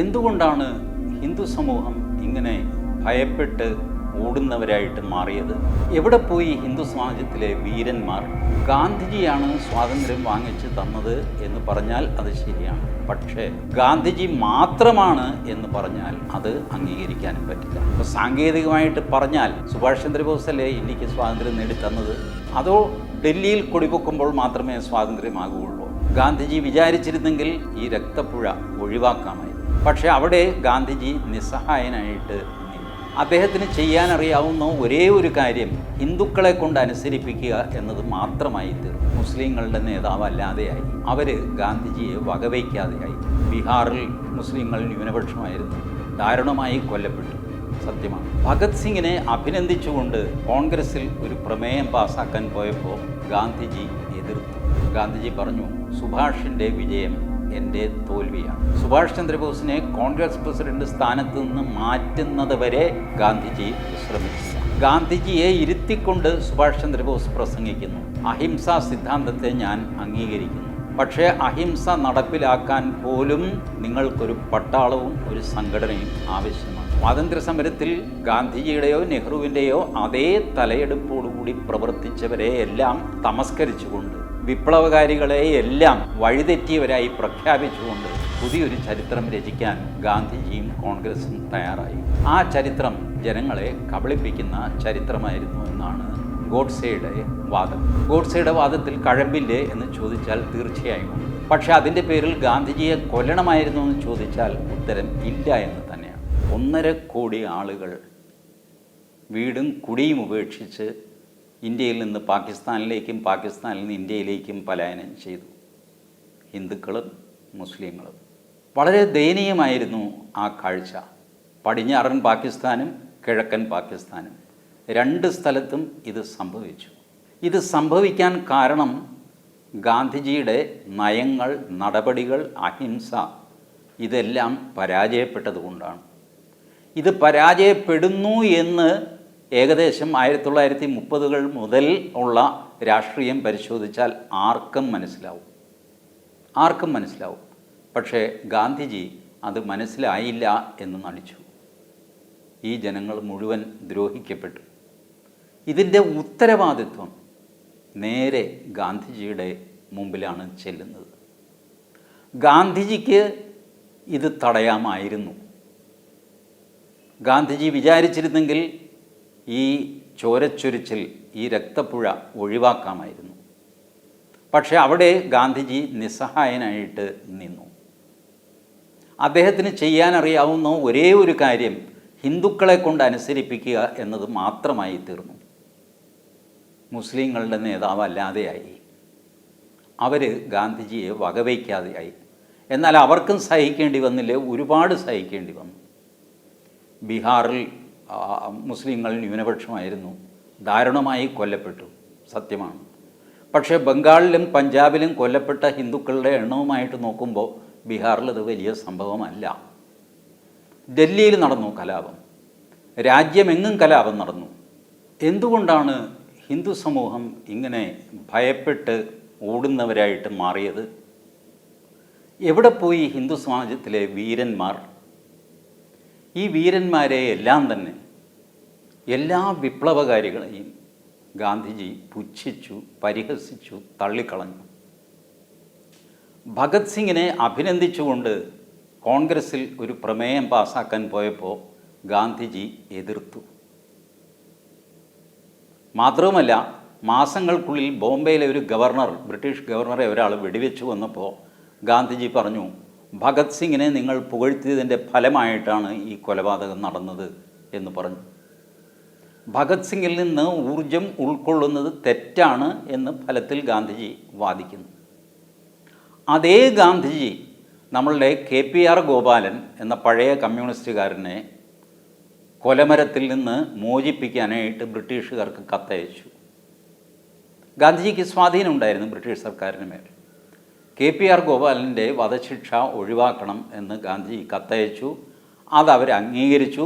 എന്തുകൊണ്ടാണ് ഹിന്ദു സമൂഹം ഇങ്ങനെ ഭയപ്പെട്ട് ഓടുന്നവരായിട്ട് മാറിയത്? എവിടെ പോയി ഹിന്ദു സമാജത്തിലെ വീരന്മാർ ഗാന്ധിജിയാണ് സ്വാതന്ത്ര്യം വാങ്ങിച്ച് തന്നത് എന്ന് പറഞ്ഞാൽ അത് ശരിയാണ്. പക്ഷേ ഗാന്ധിജി മാത്രമാണ് എന്ന് പറഞ്ഞാൽ അത് അംഗീകരിക്കാനും പറ്റില്ല. അപ്പോൾ സാങ്കേതികമായിട്ട് പറഞ്ഞാൽ സുഭാഷ് ചന്ദ്രബോസ് അല്ലേ ഇന്ത്യയ്ക്ക് സ്വാതന്ത്ര്യം നേടിത്തന്നത് അതോ ഡൽഹിയിൽ കൊടിപൊക്കുമ്പോൾ മാത്രമേ സ്വാതന്ത്ര്യമാകുകയുള്ളൂ? ഗാന്ധിജി വിചാരിച്ചിരുന്നെങ്കിൽ ഈ രക്തപ്പുഴ ഒഴിവാക്കാമായിരുന്നു. പക്ഷേ അവിടെ ഗാന്ധിജി നിസ്സഹായനായിട്ട് അദ്ദേഹത്തിന് ചെയ്യാനറിയാവുന്ന ഒരേ ഒരു കാര്യം ഹിന്ദുക്കളെ കൊണ്ട് അനുസരിപ്പിക്കുക എന്നത് മാത്രമായി തീർന്നു. മുസ്ലിങ്ങളുടെ നേതാവല്ലാതെയായി അവർ ഗാന്ധിജിയെ വകവയ്ക്കാതെയായി. ബീഹാറിൽ മുസ്ലിങ്ങൾ ന്യൂനപക്ഷമായിരുന്നു. ദാരുണമായി കൊല്ലപ്പെട്ടു. സത്യമാണ്. ഭഗത് സിംഗിനെ അഭിനന്ദിച്ചുകൊണ്ട് കോൺഗ്രസിൽ ഒരു പ്രമേയം പാസാക്കാൻ പോയപ്പോൾ ഗാന്ധിജി എതിർത്തു. ഗാന്ധിജി പറഞ്ഞു സുഭാഷിന്റെ വിജയം എന്റെ തോൽവിയാണ്. സുഭാഷ് ചന്ദ്രബോസിനെ കോൺഗ്രസ് പ്രസിഡന്റ് സ്ഥാനത്ത് നിന്ന് മാറ്റുന്നത് വരെ ഗാന്ധിജി വിശ്രമിച്ചില്ല. ഗാന്ധിജിയെ ഇരുത്തിക്കൊണ്ട് സുഭാഷ് ചന്ദ്രബോസ് പ്രസംഗിക്കുന്നു. അഹിംസാ സിദ്ധാന്തത്തെ ഞാൻ അംഗീകരിക്കുന്നു. പക്ഷേ അഹിംസ നടപ്പിലാക്കാൻ പോലും നിങ്ങൾക്കൊരു പട്ടാളവും ഒരു സംഘടനയും ആവശ്യമാണ്. സ്വാതന്ത്ര്യ സമരത്തിൽ ഗാന്ധിജിയുടെയോ നെഹ്റുവിന്റെയോ അതേ തലയെടുപ്പോടുകൂടി പ്രവർത്തിച്ചവരെ എല്ലാം തമസ്കരിച്ചുകൊണ്ട് വിപ്ലവകാരികളെ എല്ലാം വഴിതെറ്റിയവരായി പ്രഖ്യാപിച്ചുകൊണ്ട് പുതിയൊരു ചരിത്രം രചിക്കാൻ ഗാന്ധിജിയും കോൺഗ്രസും തയ്യാറായി. ആ ചരിത്രം ജനങ്ങളെ കബളിപ്പിക്കുന്ന ചരിത്രമായിരുന്നു എന്നാണ് ഗോഡ്സെയുടെ വാദം. ഗോഡ്സെയുടെ വാദത്തിൽ കഴമ്പില്ലേ എന്ന് ചോദിച്ചാൽ തീർച്ചയായും. പക്ഷെ അതിന്റെ പേരിൽ ഗാന്ധിജിയെ കൊല്ലണമായിരുന്നു എന്ന് ചോദിച്ചാൽ ഉത്തരം ഇല്ല എന്ന് തന്നെയാണ്. ഒന്നര കോടി ആളുകൾ വീടും കുടിയും ഉപേക്ഷിച്ച് ഇന്ത്യയിൽ നിന്ന് പാകിസ്ഥാനിലേക്കും പാകിസ്ഥാനിൽ നിന്ന് ഇന്ത്യയിലേക്കും പലായനം ചെയ്തു. ഹിന്ദുക്കളും മുസ്ലിങ്ങളും. വളരെ ദയനീയമായിരുന്നു ആ കാഴ്ച. പടിഞ്ഞാറൻ പാകിസ്ഥാനും കിഴക്കൻ പാകിസ്ഥാനും രണ്ട് സ്ഥലത്തും ഇത് സംഭവിച്ചു. ഇത് സംഭവിക്കാൻ കാരണം ഗാന്ധിജിയുടെ നയങ്ങൾ നടപടികൾ അഹിംസ ഇതെല്ലാം പരാജയപ്പെട്ടതുകൊണ്ടാണ്. ഇത് പരാജയപ്പെടുന്നു എന്ന് ഏകദേശം ആയിരത്തി തൊള്ളായിരത്തി മുപ്പതുകൾ മുതൽ ഉള്ള രാഷ്ട്രീയം പരിശോധിച്ചാൽ ആർക്കും മനസ്സിലാവും. ആർക്കും മനസ്സിലാവും. പക്ഷേ ഗാന്ധിജി അത് മനസ്സിലായില്ല എന്ന് നടിച്ചു ഈ ജനങ്ങൾ മുഴുവൻ ദ്രോഹിക്കപ്പെട്ടു. ഇതിന്റെ ഉത്തരവാദിത്വം നേരെ ഗാന്ധിജിയുടെ മുമ്പിലാണ് ചെല്ലുന്നത്. ഗാന്ധിജിക്ക് ഇത് തടയാമായിരുന്നു. ഗാന്ധിജി വിചാരിച്ചിരുന്നെങ്കിൽ ഈ ചോരച്ചൊരിച്ചിൽ ഈ രക്തപ്പുഴ ഒഴിവാക്കാമായിരുന്നു. പക്ഷേ അവിടെ ഗാന്ധിജി നിസ്സഹായനായിട്ട് നിന്നു. അദ്ദേഹത്തിന് ചെയ്യാനറിയാവുന്ന ഒരേ ഒരു കാര്യം ഹിന്ദുക്കളെ കൊണ്ട് അനുസരിപ്പിക്കുക എന്നത് മാത്രമായി തീർന്നു. മുസ്ലിങ്ങളുടെ നേതാവല്ലാതെയായി അവർ ഗാന്ധിജിയെ വകവയ്ക്കാതെയായി എന്നാൽ അവർക്കും സഹിക്കേണ്ടി വന്നില്ല? ഒരുപാട് സഹിക്കേണ്ടി വന്നു. ബീഹാറിൽ മുസ്ലിങ്ങൾ ന്യൂനപക്ഷമായിരുന്നു. ദാരുണമായി കൊല്ലപ്പെട്ടു. സത്യമാണ്. പക്ഷേ ബംഗാളിലും പഞ്ചാബിലും കൊല്ലപ്പെട്ട ഹിന്ദുക്കളുടെ എണ്ണവുമായിട്ട് നോക്കുമ്പോൾ ബീഹാറിൽ അത് വലിയ സംഭവമല്ല. ഡൽഹിയിൽ നടന്നു കലാപം. രാജ്യമെങ്ങും കലാപം നടന്നു. എന്തുകൊണ്ടാണ് ഹിന്ദു സമൂഹം ഇങ്ങനെ ഭയപ്പെട്ട് ഓടുന്നവരായിട്ട് മാറിയത്? എവിടെ പോയി ഹിന്ദു സമാജത്തിലെ വീരന്മാർ? ഈ വീരന്മാരെ എല്ലാം തന്നെ എല്ലാ വിപ്ലവകാരികളെയും ഗാന്ധിജി പുച്ഛിച്ചു പരിഹസിച്ചു തള്ളിക്കളഞ്ഞു. ഭഗത് സിംഗിനെ അഭിനന്ദിച്ചുകൊണ്ട് കോൺഗ്രസിൽ ഒരു പ്രമേയം പാസാക്കാൻ പോയപ്പോൾ ഗാന്ധിജി എതിർത്തു. മാത്രവുമല്ല മാസങ്ങൾക്കുള്ളിൽ ബോംബെയിലെ ഒരു ഗവർണർ ബ്രിട്ടീഷ് ഗവർണറെ ഒരാൾ വെടിവെച്ചു വന്നപ്പോൾ ഗാന്ധിജി പറഞ്ഞു ഭഗത് സിംഗിനെ നിങ്ങൾ പുകഴ്ത്തിയതിന്റെ ഫലമായിട്ടാണ് ഈ കൊലപാതകം നടന്നത് എന്ന് പറഞ്ഞു. ഭഗത് സിംഗിൽ നിന്ന് ഊർജം ഉൾക്കൊള്ളുന്നത് തെറ്റാണ് എന്ന് ഫലത്തിൽ ഗാന്ധിജി വാദിക്കുന്നു. അതേ ഗാന്ധിജി നമ്മളുടെ കെ പി ആർ ഗോപാലൻ എന്ന പഴയ കമ്മ്യൂണിസ്റ്റുകാരനെ കൊലമരത്തിൽ നിന്ന് മോചിപ്പിക്കാനായിട്ട് ബ്രിട്ടീഷുകാർക്ക് കത്തയച്ചു. ഗാന്ധിജിക്ക് സ്വാധീനം ഉണ്ടായിരുന്നു ബ്രിട്ടീഷ് സർക്കാരിന് മേൽ. കെ പി ആർ ഗോപാലിന്റെ വധശിക്ഷ ഒഴിവാക്കണം എന്ന് ഗാന്ധി കത്തയച്ചു. അതവർ അംഗീകരിച്ചു.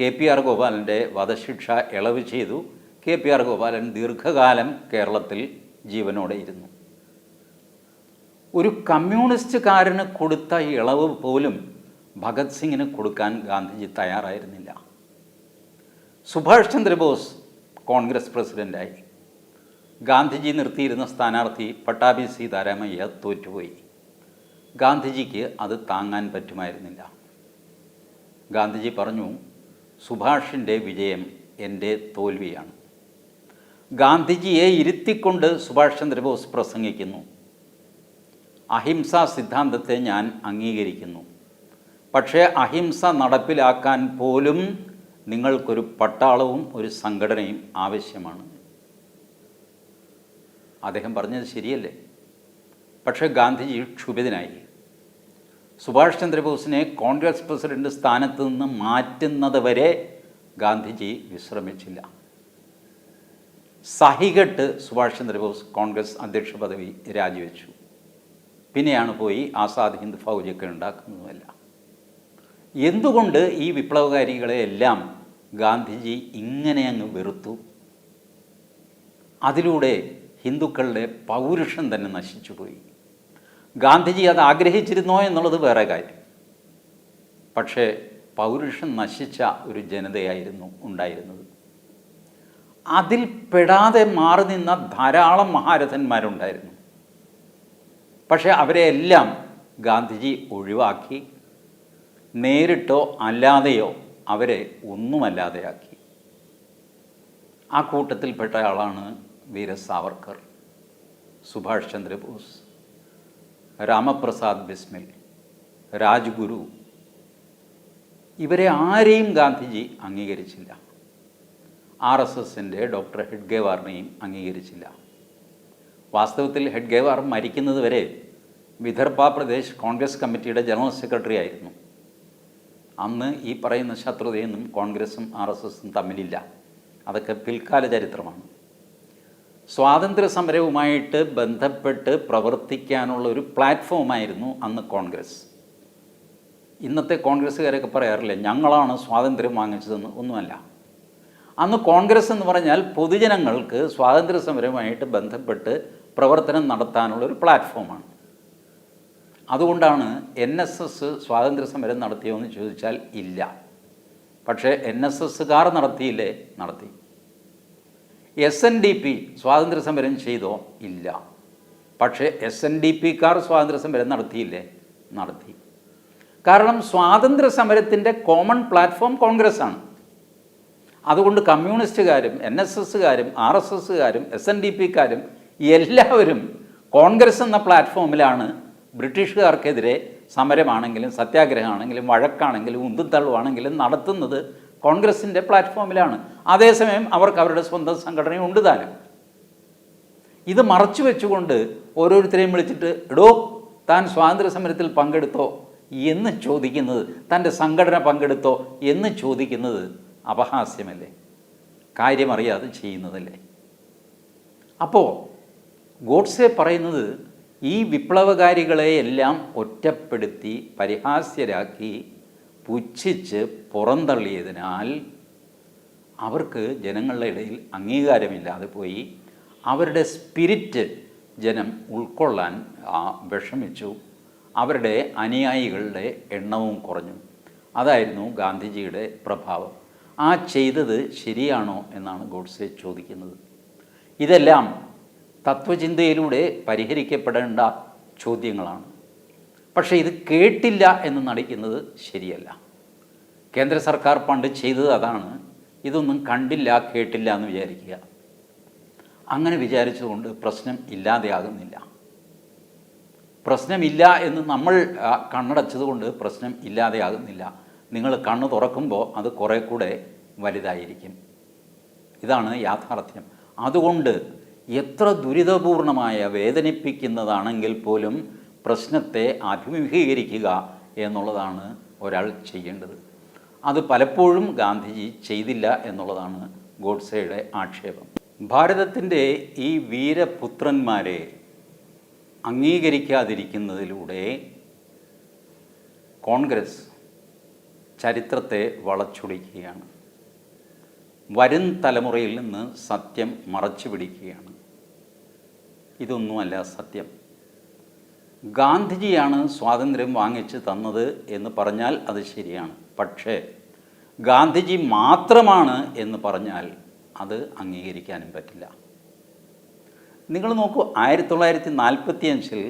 കെ പി ആർ ഗോപാലിന്റെ വധശിക്ഷ ഇളവ് ചെയ്തു. കെ പി ആർ ഗോപാലൻ ദീർഘകാലം കേരളത്തിൽ ജീവനോടെ ഇരുന്നു. ഒരു കമ്മ്യൂണിസ്റ്റുകാരന് കൊടുത്ത ഇളവ് പോലും ഭഗത് സിംഗിന് കൊടുക്കാൻ ഗാന്ധിജി തയ്യാറായിരുന്നില്ല. സുഭാഷ് ചന്ദ്രബോസ് കോൺഗ്രസ് പ്രസിഡന്റായി ഗാന്ധിജി നിർത്തിയിരുന്ന സ്ഥാനാർത്ഥി പട്ടാഭി സീതാരാമയ്യ തോറ്റുപോയി. ഗാന്ധിജിക്ക് അത് താങ്ങാൻ പറ്റുമായിരുന്നില്ല. ഗാന്ധിജി പറഞ്ഞു സുഭാഷിന്റെ വിജയം എന്റെ തോൽവിയാണ്. ഗാന്ധിജിയെ ഇരുത്തിക്കൊണ്ട് സുഭാഷ് ചന്ദ്രബോസ് പ്രസംഗിക്കുന്നു. അഹിംസാ സിദ്ധാന്തത്തെ ഞാൻ അംഗീകരിക്കുന്നു. പക്ഷേ അഹിംസ നടപ്പിലാക്കാൻ പോലും നിങ്ങൾക്കൊരു പട്ടാളവും ഒരു സംഘടനയും ആവശ്യമാണ്. അദ്ദേഹം പറഞ്ഞത് ശരിയല്ലേ? പക്ഷേ ഗാന്ധിജി ക്ഷുഭിതനായി. സുഭാഷ് ചന്ദ്രബോസിനെ കോൺഗ്രസ് പ്രസിഡന്റ് സ്ഥാനത്ത് നിന്ന് മാറ്റുന്നത് വരെ ഗാന്ധിജി വിശ്രമിച്ചില്ല. സഹികെട്ട് സുഭാഷ് ചന്ദ്രബോസ് കോൺഗ്രസ് അധ്യക്ഷ പദവി രാജിവെച്ചു. പിന്നെയാണ് പോയി ആസാദ് ഹിന്ദ് ഫൗജൊക്കെ ഉണ്ടാക്കുന്നതുമല്ല എന്തുകൊണ്ട് ഈ വിപ്ലവകാരികളെ എല്ലാം ഗാന്ധിജി ഇങ്ങനെ അങ്ങ് വെറുത്തു? അതിലൂടെ ഹിന്ദുക്കളുടെ പൗരുഷം തന്നെ നശിച്ചുപോയി ഗാന്ധിജി അത് ആഗ്രഹിച്ചിരുന്നോ എന്നുള്ളത് വേറെ കാര്യം. പക്ഷേ പൗരുഷം നശിച്ച ഒരു ജനതയായിരുന്നു ഉണ്ടായിരുന്നത്. അതിൽ പെടാതെ മാറി നിന്ന ധാരാളം മഹാരഥന്മാരുണ്ടായിരുന്നു. പക്ഷേ അവരെ എല്ലാം ഗാന്ധിജി ഒഴിവാക്കി നേരിട്ടോ അല്ലാതെയോ അവരെ ഒന്നുമല്ലാതെയാക്കി. ആ കൂട്ടത്തിൽപ്പെട്ട ആളാണ് വീര സാവർക്കർ സുഭാഷ് ചന്ദ്രബോസ് രാമപ്രസാദ് ബിസ്മിൽ രാജ്ഗുരു. ഇവരെ ആരെയും ഗാന്ധിജി അംഗീകരിച്ചില്ല. ആർ എസ് എസിന്റെ ഡോക്ടർ ഹെഡ്ഗേവാറിനെയും അംഗീകരിച്ചില്ല. വാസ്തവത്തിൽ ഹെഡ്ഗേവാർ മരിക്കുന്നത് വരെ വിദർഭ പ്രദേശ് കോൺഗ്രസ് കമ്മിറ്റിയുടെ ജനറൽ സെക്രട്ടറി ആയിരുന്നു. അന്ന് ഈ പറയുന്ന ശത്രുതയൊന്നും കോൺഗ്രസും ആർ എസ് എസും തമ്മിലില്ല. അതൊക്കെ പിൽക്കാല ചരിത്രമാണ് സ്വാതന്ത്ര്യ സമരവുമായിട്ട് ബന്ധപ്പെട്ട് പ്രവർത്തിക്കാനുള്ള ഒരു പ്ലാറ്റ്ഫോമായിരുന്നു അന്ന് കോൺഗ്രസ്. ഇന്നത്തെ കോൺഗ്രസ്സുകാരൊക്കെ പറയാറില്ല ഞങ്ങളാണ് സ്വാതന്ത്ര്യം വാങ്ങിച്ചതെന്ന്. ഒന്നുമല്ല. അന്ന് കോൺഗ്രസ് എന്ന് പറഞ്ഞാൽ പൊതുജനങ്ങൾക്ക് സ്വാതന്ത്ര്യ സമരവുമായിട്ട് ബന്ധപ്പെട്ട് പ്രവർത്തനം നടത്താനുള്ള ഒരു പ്ലാറ്റ്ഫോമാണ്. അതുകൊണ്ടാണ് എൻ എസ് എസ് സ്വാതന്ത്ര്യ സമരം നടത്തിയോ എന്ന് ചോദിച്ചാൽ ഇല്ല. പക്ഷേ എൻ എസ് എസ്സുകാർ നടത്തിയില്ലേ? നടത്തി. എസ് എൻ ഡി പി സ്വാതന്ത്ര്യ സമരം ചെയ്തോ? ഇല്ല. പക്ഷേ എസ് എൻ ഡി പിക്കാർ സ്വാതന്ത്ര്യ സമരം നടത്തിയില്ലേ? നടത്തി. കാരണം സ്വാതന്ത്ര്യ സമരത്തിന്റെ കോമൺ പ്ലാറ്റ്ഫോം കോൺഗ്രസ് ആണ് അതുകൊണ്ട് കമ്മ്യൂണിസ്റ്റുകാരും എൻ എസ് എസ്സുകാരും ആർ എസ് എസ്സുകാരും എസ് എൻ ഡി പിക്കാരും എല്ലാവരും കോൺഗ്രസ് എന്ന പ്ലാറ്റ്ഫോമിലാണ് ബ്രിട്ടീഷുകാർക്കെതിരെ സമരമാണെങ്കിലും സത്യാഗ്രഹമാണെങ്കിലും വഴക്കാണെങ്കിലും ഉന്തുത്തള്ളുവാണെങ്കിലും നടത്തുന്നത് കോൺഗ്രസിന്റെ പ്ലാറ്റ്ഫോമിലാണ്. അതേസമയം അവർക്ക് അവരുടെ സ്വന്തം സംഘടനയുണ്ട് താനും. ഇത് മറച്ചു വെച്ചുകൊണ്ട് ഓരോരുത്തരെയും വിളിച്ചിട്ട് എടോ താൻ സ്വാതന്ത്ര്യ സമരത്തിൽ പങ്കെടുത്തോ? എന്ന് ചോദിക്കുന്നത് തന്റെ സംഘടന പങ്കെടുത്തോ? എന്ന് ചോദിക്കുന്നത് അപഹാസ്യമല്ലേ? കാര്യമറിയാതെ ചെയ്യുന്നതല്ലേ? അപ്പോൾ ഗോഡ്സെ പറയുന്നത് ഈ വിപ്ലവകാരികളെയെല്ലാം ഒറ്റപ്പെടുത്തി പരിഹാസ്യരാക്കി പുച്ഛിച്ച് പുറന്തള്ളിയതിനാൽ അവർക്ക് ജനങ്ങളുടെ ഇടയിൽ അംഗീകാരമില്ലാതെ പോയി അവരുടെ സ്പിരിറ്റ് ജനം ഉൾക്കൊള്ളാൻ വിഷമിച്ചു. അവരുടെ അനുയായികളുടെ എണ്ണവും കുറഞ്ഞു. അതായിരുന്നു ഗാന്ധിജിയുടെ പ്രഭാവം. ആ ചെയ്തത് ശരിയാണോ എന്നാണ് ഗോഡ്സെ ചോദിക്കുന്നത്. ഇതെല്ലാം തത്വചിന്തയിലൂടെ പരിഹരിക്കപ്പെടേണ്ട ചോദ്യങ്ങളാണ്. പക്ഷേ ഇത് കേട്ടില്ല എന്ന് നടിക്കുന്നത് ശരിയല്ല. കേന്ദ്ര സർക്കാർ പണ്ട് ചെയ്തത് അതാണ്. ഇതൊന്നും കണ്ടില്ല കേട്ടില്ല എന്ന് വിചാരിക്കുക. അങ്ങനെ വിചാരിച്ചതുകൊണ്ട് പ്രശ്നം ഇല്ലാതെയാകുന്നില്ല. പ്രശ്നമില്ല എന്ന് നമ്മൾ കണ്ണടച്ചതുകൊണ്ട് പ്രശ്നം ഇല്ലാതെയാകുന്നില്ല. നിങ്ങൾ കണ്ണ് തുറക്കുമ്പോൾ അത് കുറേ കൂടെ വലുതായിരിക്കും. ഇതാണ് യാഥാർത്ഥ്യം. അതുകൊണ്ട് എത്ര ദുരിതപൂർണമായ വേദനിപ്പിക്കുന്നതാണെങ്കിൽ പോലും പ്രശ്നത്തെ അഭിമുഖീകരിക്കുക എന്നുള്ളതാണ് ഒരാൾ ചെയ്യേണ്ടത്. അത് പലപ്പോഴും ഗാന്ധിജി ചെയ്തില്ല എന്നുള്ളതാണ് ഗോഡ്സെയുടെ ആക്ഷേപം. ഭാരതത്തിന്റെ ഈ വീരപുത്രന്മാരെ അംഗീകരിക്കാതിരിക്കുന്നതിലൂടെ കോൺഗ്രസ് ചരിത്രത്തെ വളച്ചൊടിക്കുകയാണ്. വരും തലമുറയിൽ നിന്ന് സത്യം മറച്ചു പിടിക്കുകയാണ് ഇതൊന്നുമല്ല സത്യം. ഗാന്ധിജിയാണ് സ്വാതന്ത്ര്യം വാങ്ങിച്ച് തന്നത് എന്ന് പറഞ്ഞാൽ അത് ശരിയാണ്. പക്ഷേ ഗാന്ധിജി മാത്രമാണ് എന്ന് പറഞ്ഞാൽ അത് അംഗീകരിക്കാനും പറ്റില്ല. നിങ്ങൾ നോക്കൂ ആയിരത്തി തൊള്ളായിരത്തി നാൽപ്പത്തി അഞ്ചിൽ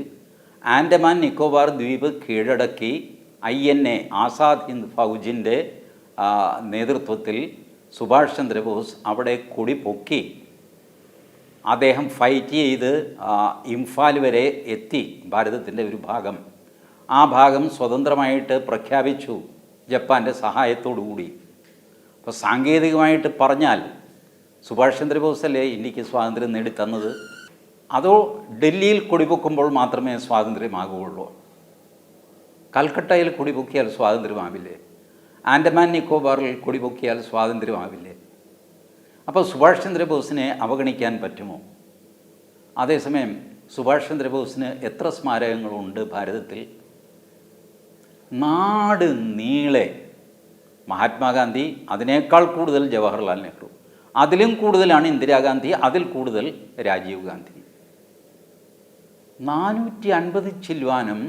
ആൻഡമാൻ നിക്കോബാർ ദ്വീപ് കീഴടക്കി I N A Azad Hind ഫൗജിന്റെ നേതൃത്വത്തിൽ സുഭാഷ് ചന്ദ്രബോസ് അവിടെ കൊടി പൊക്കി അദ്ദേഹം ഫൈറ്റ് ചെയ്ത് ഇംഫാൽ വരെ എത്തി ഭാരതത്തിന്റെ ഒരു ഭാഗം. ആ ഭാഗം സ്വതന്ത്രമായിട്ട് പ്രഖ്യാപിച്ചു ജപ്പാന്റെ കൂടി. അപ്പോൾ സാങ്കേതികമായിട്ട് പറഞ്ഞാൽ സുഭാഷ് ചന്ദ്രബോസ് അല്ലേ ഇന്ത്യയ്ക്ക് സ്വാതന്ത്ര്യം നേടിത്തന്നത്? അതോ ഡൽഹിയിൽ കുടിപൊക്കുമ്പോൾ മാത്രമേ സ്വാതന്ത്ര്യമാകുകയുള്ളൂ? കൽക്കട്ടയിൽ കുടിപൊക്കിയാൽ സ്വാതന്ത്ര്യമാവില്ലേ? ആൻഡമാൻ നിക്കോബാറിൽ കുടിപൊക്കിയാൽ സ്വാതന്ത്ര്യമാവില്ലേ? അപ്പോൾ സുഭാഷ് ചന്ദ്രബോസിനെ അവഗണിക്കാൻ പറ്റുമോ? അതേസമയം സുഭാഷ് ചന്ദ്രബോസിന് എത്ര സ്മാരകങ്ങളുണ്ട് ഭാരതത്തിൽ? നാട് നീളെ. മഹാത്മാഗാന്ധി അതിനേക്കാൾ കൂടുതൽ ജവഹർലാൽ നെഹ്റു. അതിലും കൂടുതലാണ് ഇന്ദിരാഗാന്ധി അതിൽ കൂടുതൽ രാജീവ് ഗാന്ധി. നാനൂറ്റി അൻപത് ചില്വാനം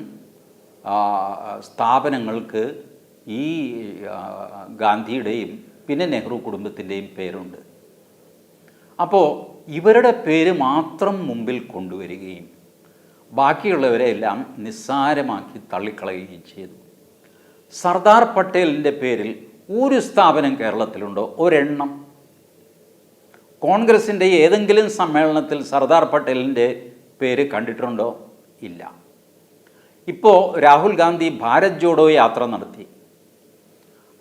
സ്ഥാപനങ്ങൾക്ക് ഈ ഗാന്ധിയുടെയും പിന്നെ നെഹ്റു കുടുംബത്തിന്റെയും പേരുണ്ട്. അപ്പോൾ ഇവരുടെ പേര് മാത്രം മുമ്പിൽ കൊണ്ടുവരികയും ബാക്കിയുള്ളവരെ എല്ലാം നിസ്സാരമാക്കി തള്ളിക്കളയുകയും ചെയ്തു. സർദാർ പട്ടേലിന്റെ പേരിൽ ഒരു സ്ഥാപനം കേരളത്തിലുണ്ടോ? ഒരെണ്ണം. കോൺഗ്രസിന്റെ ഏതെങ്കിലും സമ്മേളനത്തിൽ സർദാർ പട്ടേലിന്റെ പേര് കണ്ടിട്ടുണ്ടോ? ഇല്ല. ഇപ്പോൾ രാഹുൽ ഗാന്ധി ഭാരത് ജോഡോ യാത്ര നടത്തി.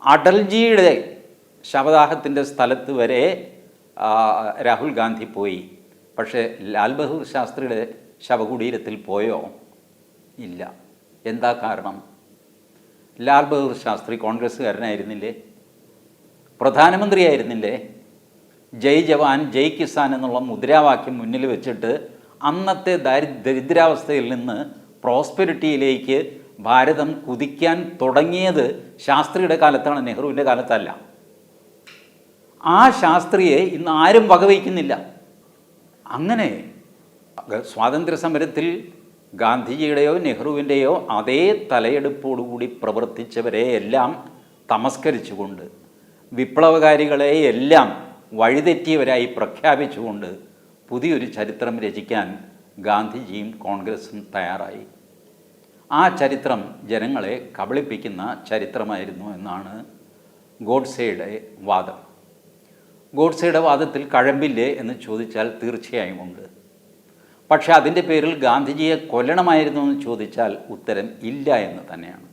അടൽജിയുടെ ശവദാഹത്തിന്റെ സ്ഥലത്ത് വരെ രാഹുൽ ഗാന്ധി പോയി. പക്ഷേ ലാൽ ബഹദൂർ ശാസ്ത്രിയുടെ ശവകുടീരത്തിൽ പോയോ? ഇല്ല. എന്താ കാരണം? ലാൽ ബഹദൂർ ശാസ്ത്രി കോൺഗ്രസ്സുകാരനായിരുന്നില്ലേ? പ്രധാനമന്ത്രിയായിരുന്നില്ലേ? ജയ് ജവാൻ ജയ് കിസാൻ എന്നുള്ള മുദ്രാവാക്യം മുന്നിൽ വെച്ചിട്ട് അന്നത്തെ ദാരി ദരിദ്രാവസ്ഥയിൽ നിന്ന് പ്രോസ്പെരിറ്റിയിലേക്ക് ഭാരതം കുതിക്കാൻ തുടങ്ങിയത് ശാസ്ത്രിയുടെ കാലത്താണ് നെഹ്റുവിന്റെ കാലത്തല്ല. ആ ശാസ്ത്രിയെ ഇന്ന് ആരും വകവയ്ക്കുന്നില്ല. അങ്ങനെ സ്വാതന്ത്ര്യ സമരത്തിൽ ഗാന്ധിജിയുടെയോ നെഹ്റുവിന്റെയോ അതേ തലയെടുപ്പോടുകൂടി പ്രവർത്തിച്ചവരെ എല്ലാം തമസ്കരിച്ചുകൊണ്ട് വിപ്ലവകാരികളെ എല്ലാം വഴിതെറ്റിയവരായി പ്രഖ്യാപിച്ചുകൊണ്ട് പുതിയൊരു ചരിത്രം രചിക്കാൻ ഗാന്ധിജിയും കോൺഗ്രസും തയ്യാറായി. ആ ചരിത്രം ജനങ്ങളെ കബളിപ്പിക്കുന്ന ചരിത്രമായിരുന്നു എന്നാണ് ഗോഡ്സെയുടെ വാദം. ഗോഡ്സെയുടെ വാദത്തിൽ കഴമ്പില്ലേ എന്ന് ചോദിച്ചാൽ തീർച്ചയായും ഉണ്ട്. പക്ഷേ അതിന്റെ പേരിൽ ഗാന്ധിജിയെ കൊല്ലണമായിരുന്നു എന്ന് ചോദിച്ചാൽ ഉത്തരം ഇല്ല എന്ന് തന്നെയാണ്.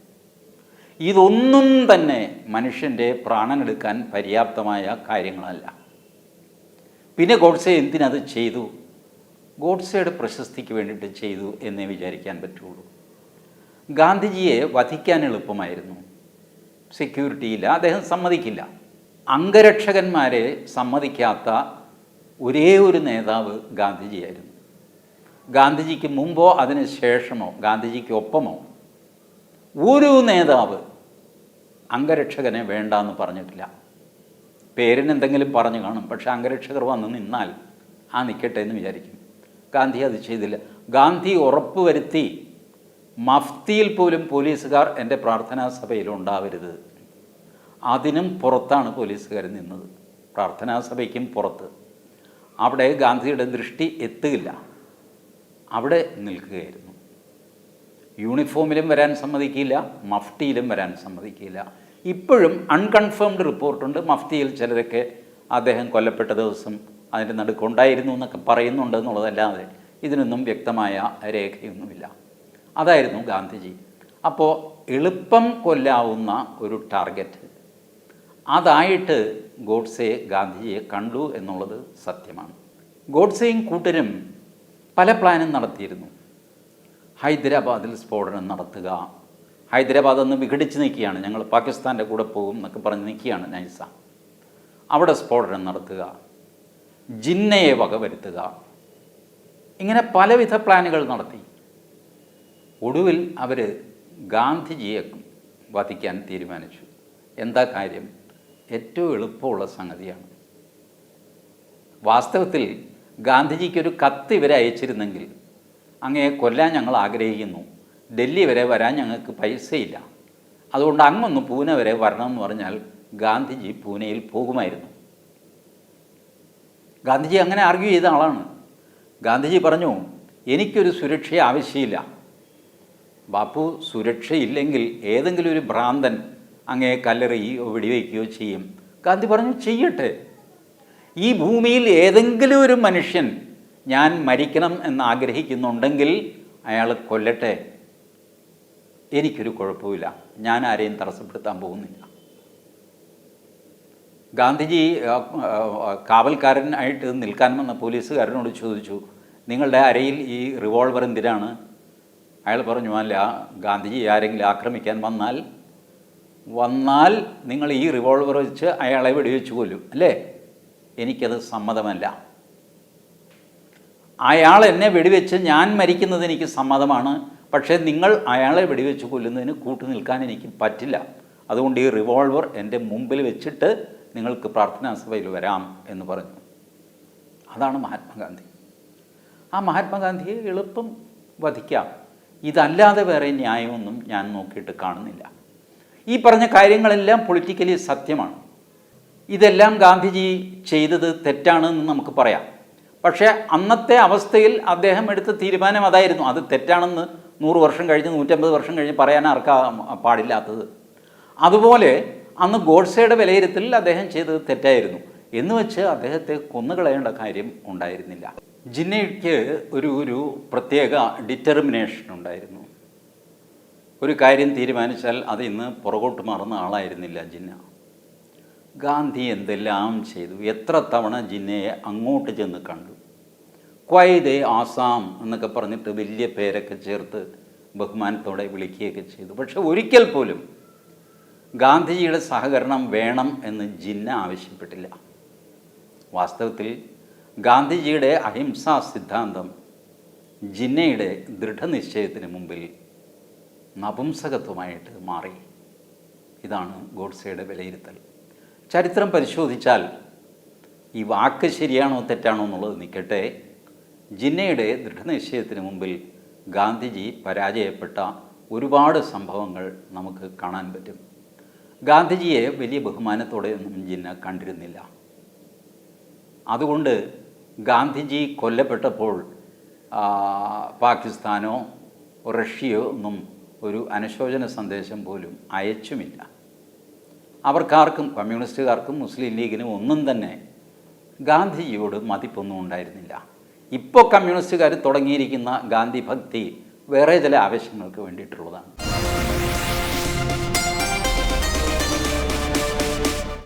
ഇതൊന്നും തന്നെ മനുഷ്യന്റെ പ്രാണനെടുക്കാൻ പര്യാപ്തമായ കാര്യങ്ങളല്ല. പിന്നെ ഗോഡ്സെ എന്തിനത് ചെയ്തു? ഗോഡ്സെയുടെ പ്രശസ്തിക്ക് വേണ്ടിയിട്ട് ചെയ്തു എന്നേ വിചാരിക്കാൻ പറ്റുള്ളൂ. ഗാന്ധിജിയെ വധിക്കാൻ എളുപ്പമായിരുന്നു. സെക്യൂരിറ്റി ഇല്ല അദ്ദേഹം സമ്മതിക്കില്ല. അംഗരക്ഷകന്മാരെ സമ്മതിക്കാത്ത ഒരേ ഒരു നേതാവ് ഗാന്ധിജിയായിരുന്നു. ഗാന്ധിജിക്ക് മുമ്പോ അതിന് ശേഷമോ ഗാന്ധിജിക്ക് ഒപ്പമോ ഒരു നേതാവ് അംഗരക്ഷകനെ വേണ്ട എന്ന് പറഞ്ഞിട്ടില്ല. പേരിന് എന്തെങ്കിലും പറഞ്ഞു കാണും പക്ഷേ അംഗരക്ഷകർ വന്ന് നിന്നാൽ ആ നിൽക്കട്ടെ എന്ന് വിചാരിക്കും. ഗാന്ധി അത് ചെയ്തില്ല. ഗാന്ധി ഉറപ്പുവരുത്തി മഫ്തിയിൽ പോലും പോലീസുകാർ എന്റെ പ്രാർത്ഥനാ സഭയിൽ ഉണ്ടാവരുത് അതിനും പുറത്താണ് പോലീസുകാർ നിന്നത്. പ്രാർത്ഥനാ സഭയ്ക്കും പുറത്ത്. അവിടെ ഗാന്ധിയുടെ ദൃഷ്ടി എത്തുകയില്ല. അവിടെ നിൽക്കുകയായിരുന്നു. യൂണിഫോമിലും വരാൻ സമ്മതിക്കില്ല മഫ്തിയിലും വരാൻ സമ്മതിക്കില്ല. ഇപ്പോഴും അൺകൺഫേംഡ് റിപ്പോർട്ടുണ്ട്. മഫ്തിയിൽ ചിലരൊക്കെ അദ്ദേഹം കൊല്ലപ്പെട്ട ദിവസം അതിന്റെ നടുക്കുണ്ടായിരുന്നു എന്നൊക്കെ പറയുന്നുണ്ട് എന്നുള്ളതല്ലാതെ ഇതിനൊന്നും വ്യക്തമായ രേഖയൊന്നുമില്ല. അതായിരുന്നു ഗാന്ധിജി. അപ്പോൾ എളുപ്പം കൊല്ലാവുന്ന ഒരു ടാർഗറ്റ്. അതായിട്ട് ഗോഡ്സെ ഗാന്ധിജിയെ കണ്ടു എന്നുള്ളത് സത്യമാണ്. ഗോഡ്സെയും കൂട്ടരും പല പ്ലാനും നടത്തിയിരുന്നു. ഹൈദരാബാദിൽ സ്ഫോടനം നടത്തുക ഹൈദരാബാദ് ഒന്ന് വിഘടിച്ച് നിൽക്കുകയാണ്. ഞങ്ങൾ പാകിസ്ഥാന്റെ കൂടെ പോകും എന്നൊക്കെ പറഞ്ഞ് നിൽക്കുകയാണ് നൈസ. അവിടെ സ്ഫോടനം നടത്തുക ജിന്നയെ വകവരുത്തുക ഇങ്ങനെ പലവിധ പ്ലാനുകൾ നടത്തി. ഒടുവിൽ അവർ ഗാന്ധിജിയെ വധിക്കാൻ തീരുമാനിച്ചു. എന്താ കാര്യം? ഏറ്റവും എളുപ്പമുള്ള സംഗതിയാണ്. വാസ്തവത്തിൽ ഗാന്ധിജിക്ക് ഒരു കത്ത് ഇവരെ അയച്ചിരുന്നെങ്കിൽ അങ്ങേ കൊല്ലാൻ ഞങ്ങൾ ആഗ്രഹിക്കുന്നു. ഡൽഹി വരെ വരാൻ ഞങ്ങൾക്ക് പൈസയില്ല. അതുകൊണ്ട് അങ്ങൊന്ന് പൂനെ വരെ വരണം എന്ന് പറഞ്ഞാൽ ഗാന്ധിജി പൂനെയിൽ പോകുമായിരുന്നു. ഗാന്ധിജി അങ്ങനെ ആർഗ്യൂ ചെയ്ത ആളാണ്. ഗാന്ധിജി പറഞ്ഞു എനിക്കൊരു സുരക്ഷ ആവശ്യമില്ല. ബാപ്പു സുരക്ഷയില്ലെങ്കിൽ ഏതെങ്കിലും ഒരു ഭ്രാന്തൻ അങ്ങേ കല്ലെറിയുകയോ വെടിവെക്കുകയോ ചെയ്യും. ഗാന്ധി പറഞ്ഞു ചെയ്യട്ടെ. ഈ ഭൂമിയിൽ ഏതെങ്കിലും ഒരു മനുഷ്യൻ ഞാൻ മരിക്കണം എന്ന് ആഗ്രഹിക്കുന്നുണ്ടെങ്കിൽ അയാൾ കൊല്ലട്ടെ. എനിക്കൊരു കുഴപ്പമില്ല ഞാൻ ആരെയും തടസ്സപ്പെടുത്താൻ പോകുന്നില്ല. ഗാന്ധിജി കാവൽക്കാരൻ ആയിട്ട് നിൽക്കാൻ വന്ന പോലീസുകാരനോട് ചോദിച്ചു നിങ്ങളുടെ അരയിൽ ഈ റിവോൾവർ എന്തിനാണ്? അയാൾ പറഞ്ഞു അല്ല ഗാന്ധിജി ആരെങ്കിലും ആക്രമിക്കാൻ വന്നാൽ വന്നാൽ നിങ്ങൾ ഈ റിവോൾവർ വെച്ച് അയാളെ വെടിവെച്ച് കൊല്ലും അല്ലേ? എനിക്കത് സമ്മതമല്ല. അയാൾ എന്നെ വെടിവെച്ച് ഞാൻ മരിക്കുന്നത് എനിക്ക് സമ്മതമാണ് പക്ഷേ നിങ്ങൾ അയാളെ വെടിവെച്ച് കൊല്ലുന്നതിന് കൂട്ടു നിൽക്കാൻ എനിക്ക് പറ്റില്ല. അതുകൊണ്ട് ഈ റിവോൾവർ എന്റെ മുമ്പിൽ വെച്ചിട്ട് നിങ്ങൾക്ക് പ്രാർത്ഥനാ സഭയിൽ വരാം എന്ന് പറഞ്ഞു. അതാണ് മഹാത്മാഗാന്ധി. ആ മഹാത്മാഗാന്ധിയെ എളുപ്പം വധിക്കാം. ഇതല്ലാതെ വേറെ ന്യായമൊന്നും ഞാൻ നോക്കിയിട്ട് കാണുന്നില്ല. ഈ പറഞ്ഞ കാര്യങ്ങളെല്ലാം പൊളിറ്റിക്കലി സത്യമാണ്. ഇതെല്ലാം ഗാന്ധിജി ചെയ്തത് തെറ്റാണെന്ന് നമുക്ക് പറയാം. പക്ഷേ അന്നത്തെ അവസ്ഥയിൽ അദ്ദേഹം എടുത്ത തീരുമാനം അതായിരുന്നു. അത് തെറ്റാണെന്ന് നൂറ് വർഷം കഴിഞ്ഞ് നൂറ്റമ്പത് വർഷം കഴിഞ്ഞ് പറയാൻ ആർക്കാ പാടില്ലാത്തത്. അതുപോലെ അന്ന് ഗോഡ്സയുടെ വിലയിരുത്തലിൽ അദ്ദേഹം ചെയ്തത് തെറ്റായിരുന്നു. എന്ന് വെച്ച് അദ്ദേഹത്തെ കൊന്നുകളയേണ്ട കാര്യം ഉണ്ടായിരുന്നില്ല. ജിന്നയ്ക്ക് ഒരു ഒരു പ്രത്യേക ഡിറ്റർമിനേഷൻ ഉണ്ടായിരുന്നു. ഒരു കാര്യം തീരുമാനിച്ചാൽ അത് ഇന്ന് പുറകോട്ട് മാറുന്ന ആളായിരുന്നില്ല ജിന്ന. ഗാന്ധി എന്തെല്ലാം ചെയ്തു? എത്ര തവണ ജിന്നയെ അങ്ങോട്ട് ചെന്ന് കണ്ടു? ക്വൈദേ ആസാം എന്നൊക്കെ പറഞ്ഞിട്ട് വലിയ പേരൊക്കെ ചേർത്ത് ബഹുമാനത്തോടെ വിളിക്കുകയൊക്കെ ചെയ്തു. പക്ഷെ ഒരിക്കൽ പോലും ഗാന്ധിജിയുടെ സഹകരണം വേണം എന്ന് ജിന്ന ആവശ്യപ്പെട്ടില്ല. വാസ്തവത്തിൽ ഗാന്ധിജിയുടെ അഹിംസാ സിദ്ധാന്തം ജിന്നയുടെ ദൃഢനിശ്ചയത്തിന് മുമ്പിൽ നപുംസകത്വമായിട്ട് മാറി. ഇതാണ് ഗോഡ്സയുടെ വിലയിരുത്തൽ. ചരിത്രം പരിശോധിച്ചാൽ ഈ വാക്ക് ശരിയാണോ തെറ്റാണോ എന്നുള്ളത് നിൽക്കട്ടെ. ജിന്നയുടെ ദൃഢനിശ്ചയത്തിന് മുമ്പിൽ ഗാന്ധിജി പരാജയപ്പെട്ട ഒരുപാട് സംഭവങ്ങൾ നമുക്ക് കാണാൻ പറ്റും. ഗാന്ധിജിയെ വലിയ ബഹുമാനത്തോടെ ഒന്നും ജിന്ന കണ്ടിരുന്നില്ല. അതുകൊണ്ട് ഗാന്ധിജി കൊല്ലപ്പെട്ടപ്പോൾ പാകിസ്ഥാനോ റഷ്യയോ ഒന്നും ഒരു അനുശോചന സന്ദേശം പോലും അയച്ചുമില്ല. അവർക്കാർക്കും കമ്മ്യൂണിസ്റ്റുകാർക്കും മുസ്ലിം ലീഗിനും ഒന്നും തന്നെ ഗാന്ധിജിയോട് മതിപ്പൊന്നും ഉണ്ടായിരുന്നില്ല. ഇപ്പോൾ കമ്മ്യൂണിസ്റ്റുകാർ തുടങ്ങിയിരിക്കുന്ന ഗാന്ധി ഭക്തി വേറെ ചില ആവശ്യങ്ങൾക്ക് വേണ്ടിയിട്ടുള്ളതാണ്.